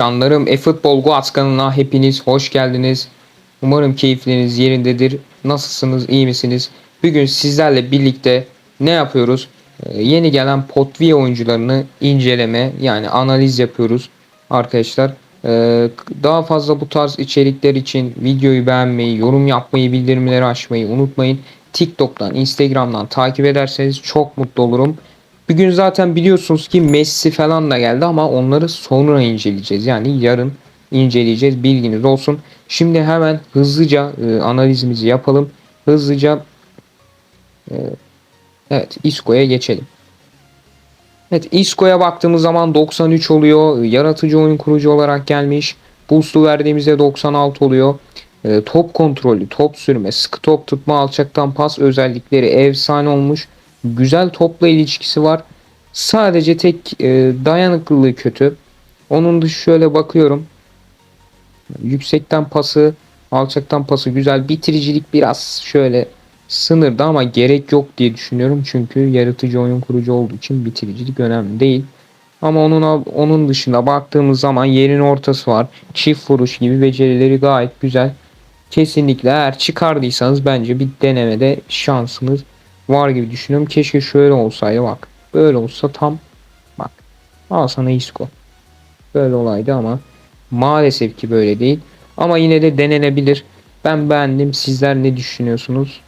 Canlarım e-futbol Goats kanalına hepiniz hoş geldiniz. Umarım keyifleriniz yerindedir. Nasılsınız, iyi misiniz? Bugün sizlerle birlikte ne yapıyoruz? Ee, yeni gelen Potvia oyuncularını inceleme yani analiz yapıyoruz arkadaşlar. Ee, daha fazla bu tarz içerikler için videoyu beğenmeyi, yorum yapmayı, bildirimleri açmayı unutmayın. TikTok'tan, Instagram'dan takip ederseniz çok mutlu olurum. Bugün zaten biliyorsunuz ki Messi falan da geldi ama onları sonra inceleyeceğiz. Yani yarın inceleyeceğiz. Bilginiz olsun. Şimdi hemen hızlıca e, analizimizi yapalım. Hızlıca e, evet Isco'ya geçelim. Evet Isco'ya baktığımız zaman 93 oluyor. Yaratıcı oyun kurucu olarak gelmiş. Boost'u verdiğimizde 96 oluyor. E, top kontrolü, top sürme, sıkı top tutma, alçaktan pas özellikleri efsane olmuş. Güzel topla ilişkisi var. Sadece tek e, dayanıklılığı kötü. Onun dışı şöyle bakıyorum. Yüksekten pası, alçaktan pası güzel. Bitiricilik biraz şöyle sınırda ama gerek yok diye düşünüyorum. Çünkü yaratıcı oyun kurucu olduğu için bitiricilik önemli değil. Ama onun onun dışında baktığımız zaman yerin ortası var. Çift vuruş gibi becerileri gayet güzel. Kesinlikle eğer çıkardıysanız bence bir denemede şansınız var gibi düşünüyorum. Keşke şöyle olsaydı bak. Böyle olsa tam bak. Al sana Isco. Böyle olaydı ama maalesef ki böyle değil. Ama yine de denenebilir. Ben beğendim. Sizler ne düşünüyorsunuz?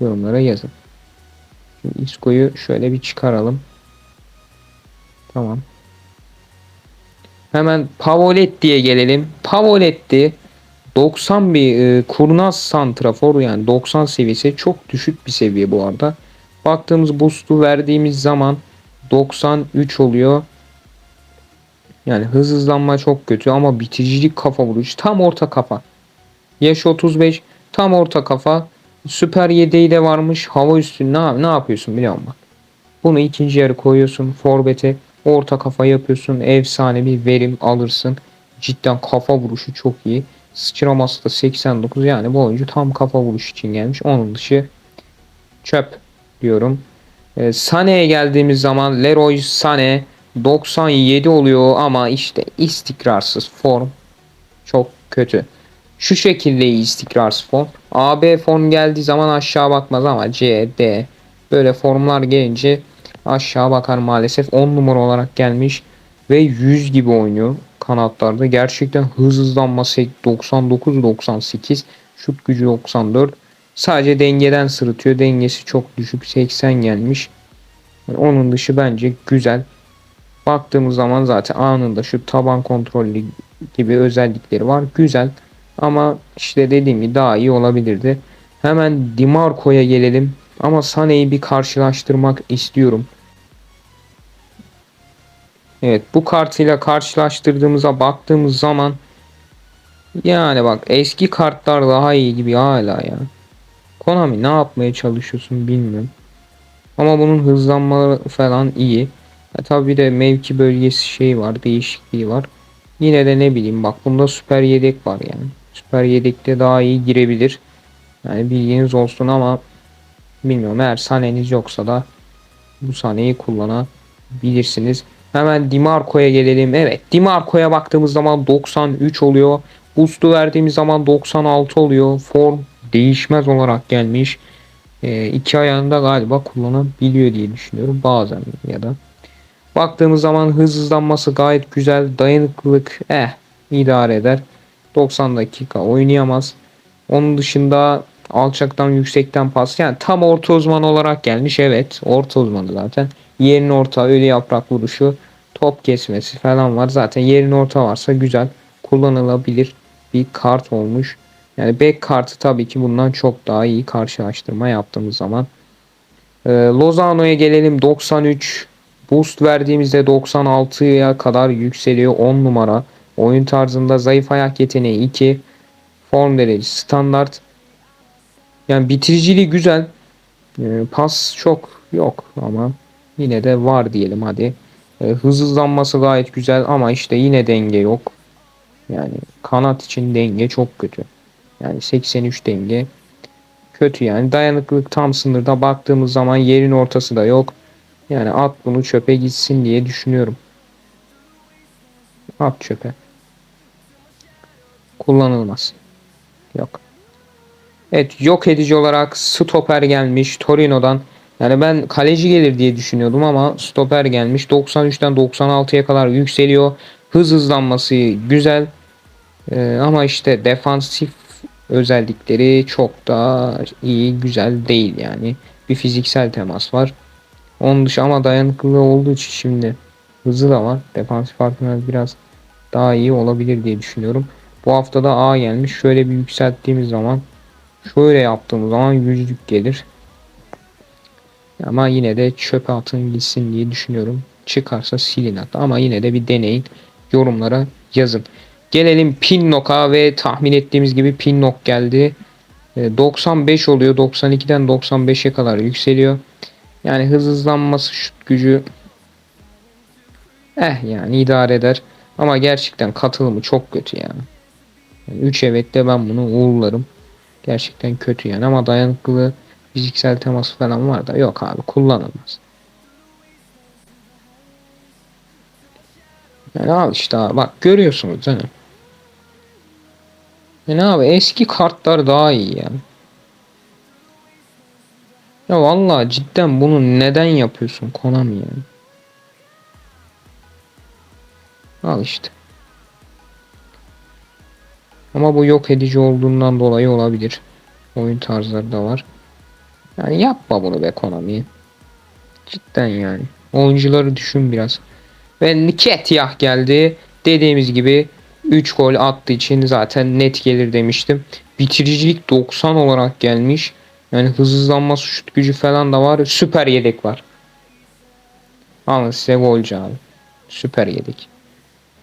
Yorumlara yazın. Şimdi Isco'yu şöyle bir çıkaralım. Tamam. Hemen Pavoletti'ye gelelim. Pavoletti 90 bir e, kurnaz santrafor yani 90 seviyesi çok düşük bir seviye bu arada. Baktığımız boost'u verdiğimiz zaman 93 oluyor. Yani hız hızlanma çok kötü ama bitiricilik kafa vuruş tam orta kafa. Yaş 35 tam orta kafa. Süper yedeği de varmış. Hava üstü ne, ne yapıyorsun biliyor musun? Bunu ikinci yarı koyuyorsun. Forvet'e orta kafa yapıyorsun. Efsane bir verim alırsın. Cidden kafa vuruşu çok iyi. Sıçraması da 89 yani bu oyuncu tam kafa vuruş için gelmiş. Onun dışı çöp diyorum. E, Sané'ye geldiğimiz zaman Leroy Sané 97 oluyor ama işte istikrarsız form çok kötü. Şu şekilde istikrarsız form. AB form geldiği zaman aşağı bakmaz ama C, D böyle formlar gelince aşağı bakar maalesef. 10 numara olarak gelmiş ve 100 gibi oynuyor kanatlarda. Gerçekten hız hızlanması 99-98. Şut gücü 94. Sadece dengeden sırıtıyor. Dengesi çok düşük. 80 gelmiş. Yani onun dışı bence güzel. Baktığımız zaman zaten anında şu taban kontrolü gibi özellikleri var. Güzel. Ama işte dediğim gibi daha iyi olabilirdi. Hemen Dimarco'ya gelelim. Ama Sané'yi bir karşılaştırmak istiyorum. Evet bu kartıyla karşılaştırdığımıza baktığımız zaman yani bak eski kartlar daha iyi gibi hala ya. Konami ne yapmaya çalışıyorsun bilmiyorum. Ama bunun hızlanmaları falan iyi. E tabi de mevki bölgesi şey var değişikliği var. Yine de ne bileyim bak bunda süper yedek var yani. Süper yedekte daha iyi girebilir. Yani bilginiz olsun ama bilmiyorum eğer saneniz yoksa da bu sahneyi kullanabilirsiniz. Hemen Dimarco'ya gelelim. Evet Dimarco'ya baktığımız zaman 93 oluyor. Boost'u verdiğimiz zaman 96 oluyor. Form değişmez olarak gelmiş. E, iki ayağında galiba kullanabiliyor diye düşünüyorum. Bazen ya da. Baktığımız zaman hız hızlanması gayet güzel. Dayanıklılık eh idare eder. 90 dakika oynayamaz. Onun dışında alçaktan yüksekten pas. Yani tam orta uzman olarak gelmiş. Evet orta uzmanı zaten. Yerin orta ölü yaprak vuruşu top kesmesi falan var. Zaten yerin orta varsa güzel kullanılabilir bir kart olmuş. Yani back kartı tabii ki bundan çok daha iyi karşılaştırma yaptığımız zaman. Ee, Lozano'ya gelelim 93 boost verdiğimizde 96'ya kadar yükseliyor 10 numara. Oyun tarzında zayıf ayak yeteneği 2 form derecesi standart. Yani bitiriciliği güzel. Ee, pas çok yok ama yine de var diyelim hadi. E, hız hızlanması gayet güzel ama işte yine denge yok. Yani kanat için denge çok kötü. Yani 83 denge kötü yani. Dayanıklılık tam sınırda baktığımız zaman yerin ortası da yok. Yani at bunu çöpe gitsin diye düşünüyorum. At çöpe. Kullanılmaz. Yok. Evet yok edici olarak stoper gelmiş Torino'dan. Yani ben kaleci gelir diye düşünüyordum ama stoper gelmiş. 93'ten 96'ya kadar yükseliyor. Hız hızlanması güzel. Ee, ama işte defansif özellikleri çok da iyi, güzel değil yani. Bir fiziksel temas var. Onun dışı ama dayanıklılığı olduğu için şimdi hızı da var. Defansif farkına biraz daha iyi olabilir diye düşünüyorum. Bu hafta da A gelmiş. Şöyle bir yükselttiğimiz zaman şöyle yaptığımız zaman yüzlük gelir. Ama yine de çöpe atın gitsin diye düşünüyorum. Çıkarsa silin at. Ama yine de bir deneyin. Yorumlara yazın. Gelelim Pinnok'a ve tahmin ettiğimiz gibi Pinnok geldi. E, 95 oluyor. 92'den 95'e kadar yükseliyor. Yani hız hızlanması şut gücü eh yani idare eder. Ama gerçekten katılımı çok kötü yani. 3 evet de ben bunu uğurlarım. Gerçekten kötü yani ama dayanıklılığı fiziksel teması falan var da yok abi kullanılmaz. Yani abi işte abi bak görüyorsunuz mi? Yani abi eski kartlar daha iyi yani. Ya vallahi cidden bunu neden yapıyorsun Konami yani? Al işte. Ama bu yok edici olduğundan dolayı olabilir. Oyun tarzları da var. Yani yapma bunu be Konami. Cidden yani. Oyuncuları düşün biraz. Ve Nketiah geldi. Dediğimiz gibi 3 gol attığı için zaten net gelir demiştim. Bitiricilik 90 olarak gelmiş. Yani hızlanma şut gücü falan da var. Süper yedek var. Alın size golcü abi. Süper yedek.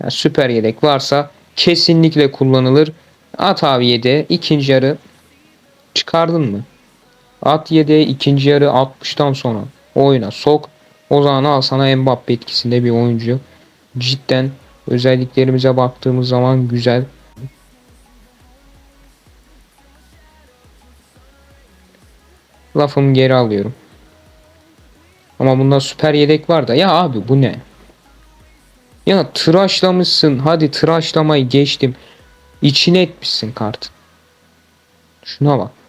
Yani süper yedek varsa kesinlikle kullanılır. At abi yedeğe. ikinci yarı çıkardın mı? At yedeğe ikinci yarı 60'tan sonra oyuna sok. O zaman al sana Mbappe etkisinde bir oyuncu. Cidden özelliklerimize baktığımız zaman güzel. Lafımı geri alıyorum. Ama bunda süper yedek var da ya abi bu ne? Ya tıraşlamışsın. Hadi tıraşlamayı geçtim. İçine etmişsin kart. Şuna bak.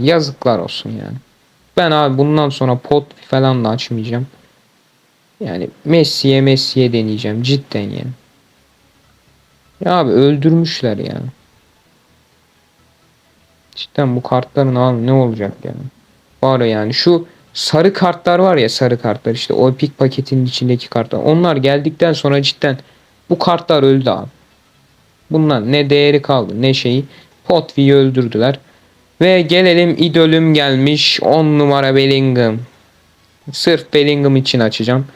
Yazıklar olsun yani. Ben abi bundan sonra pot falan da açmayacağım. Yani Messi'ye Messi'ye deneyeceğim cidden yani. Ya abi öldürmüşler yani. Cidden bu kartların abi ne olacak yani. Var yani şu sarı kartlar var ya sarı kartlar işte o epic paketinin içindeki kartlar. Onlar geldikten sonra cidden bu kartlar öldü abi. Bunlar ne değeri kaldı ne şeyi. Potvi'yi öldürdüler. Ve gelelim idolüm gelmiş 10 numara Bellingham. Sırf Bellingham için açacağım.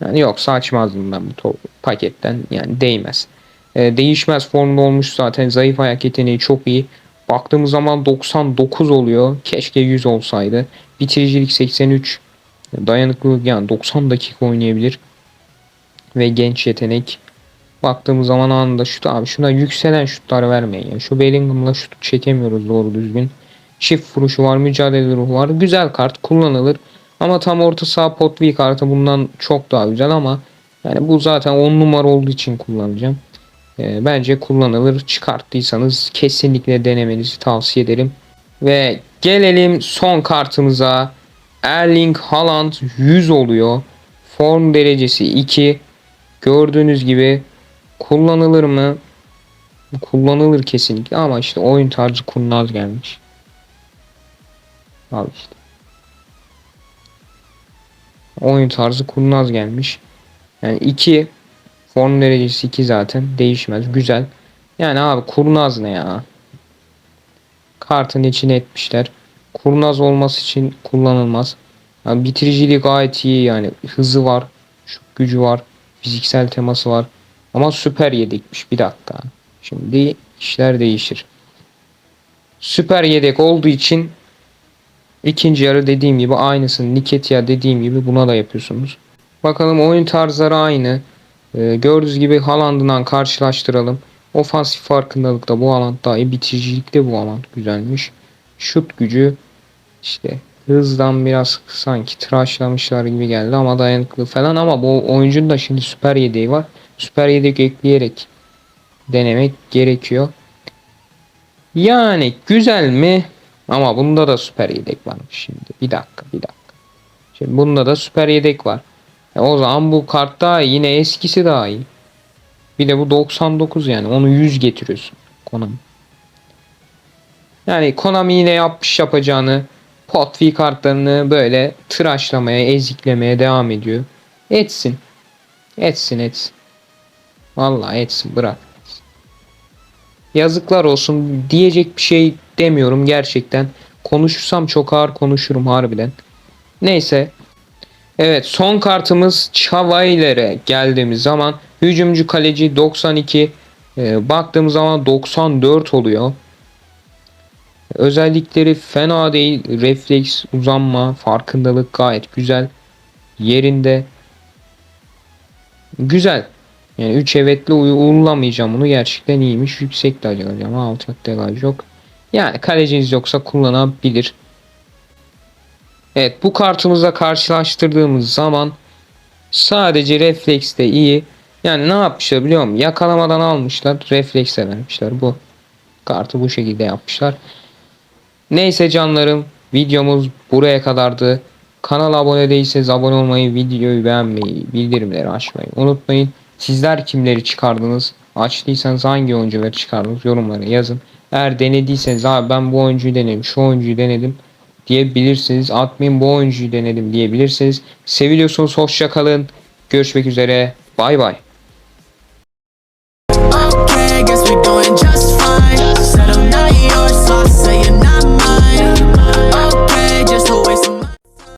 Yani yoksa açmazdım ben bu paketten. Yani değmez. Ee, değişmez formda olmuş zaten. Zayıf ayak yeteneği çok iyi. Baktığımız zaman 99 oluyor. Keşke 100 olsaydı. Bitiricilik 83. Dayanıklılık yani 90 dakika oynayabilir. Ve genç yetenek. Baktığımız zaman anında şut abi şuna yükselen şutlar vermeyin. Yani şu Bellingham'la şut çekemiyoruz doğru düzgün. Çift vuruşu var, mücadele ruhu var. Güzel kart kullanılır. Ama tam orta saha potvi kartı bundan çok daha güzel ama yani bu zaten 10 numara olduğu için kullanacağım. E, bence kullanılır. Çıkarttıysanız kesinlikle denemenizi tavsiye ederim. Ve gelelim son kartımıza. Erling Haaland 100 oluyor. Form derecesi 2. Gördüğünüz gibi kullanılır mı? Kullanılır kesinlikle ama işte oyun tarzı kurnaz gelmiş. Al işte. Oyun tarzı kurnaz gelmiş. Yani 2 Form derecesi 2 zaten. Değişmez. Güzel. Yani abi kurnaz ne ya? Kartın içine etmişler. Kurnaz olması için kullanılmaz. Yani bitiriciliği gayet iyi yani. Hızı var. Şut gücü var. Fiziksel teması var. Ama süper yedekmiş. Bir dakika. Şimdi işler değişir. Süper yedek olduğu için ikinci yarı dediğim gibi aynısını Niketia dediğim gibi buna da yapıyorsunuz. Bakalım oyun tarzları aynı. Ee, gördüğünüz gibi Haaland'ından karşılaştıralım. Ofansif farkındalıkta bu alan daha iyi. Bitiricilikte bu alan güzelmiş. Şut gücü işte hızdan biraz sanki tıraşlamışlar gibi geldi ama dayanıklı falan ama bu oyuncunun da şimdi süper yedeği var. Süper yedek ekleyerek denemek gerekiyor. Yani güzel mi? Ama bunda da süper yedek varmış şimdi. Bir dakika bir dakika. Şimdi bunda da süper yedek var. E o zaman bu kart daha iyi. Yine eskisi daha iyi. Bir de bu 99 yani. Onu 100 getiriyorsun. Konami. Yani Konami yine yapmış yapacağını Potvi kartlarını böyle tıraşlamaya, eziklemeye devam ediyor. Etsin. Etsin etsin. Vallahi etsin bırak. Yazıklar olsun diyecek bir şey demiyorum gerçekten. Konuşursam çok ağır konuşurum harbiden. Neyse. Evet son kartımız Çavayler'e geldiğimiz zaman hücumcu kaleci 92 e, baktığımız zaman 94 oluyor. Özellikleri fena değil. Refleks, uzanma, farkındalık gayet güzel. Yerinde. Güzel. Yani 3 evetle uğurlamayacağım bunu. Gerçekten iyiymiş. Yüksek de alacağım. Alçak delaj yok. Yani kaleciniz yoksa kullanabilir. Evet bu kartımızla karşılaştırdığımız zaman sadece refleks de iyi. Yani ne yapmışlar biliyor musun? Yakalamadan almışlar. Reflekse vermişler. Bu kartı bu şekilde yapmışlar. Neyse canlarım videomuz buraya kadardı. Kanala abone değilseniz abone olmayı, videoyu beğenmeyi, bildirimleri açmayı unutmayın. Sizler kimleri çıkardınız? Açtıysanız hangi oyuncuları çıkardınız? Yorumlara yazın. Eğer denediyseniz abi ben bu oyuncuyu denedim, şu oyuncuyu denedim diyebilirsiniz. Atmayın bu oyuncuyu denedim diyebilirsiniz. Seviliyorsunuz hoşça kalın. Görüşmek üzere. Bay bay.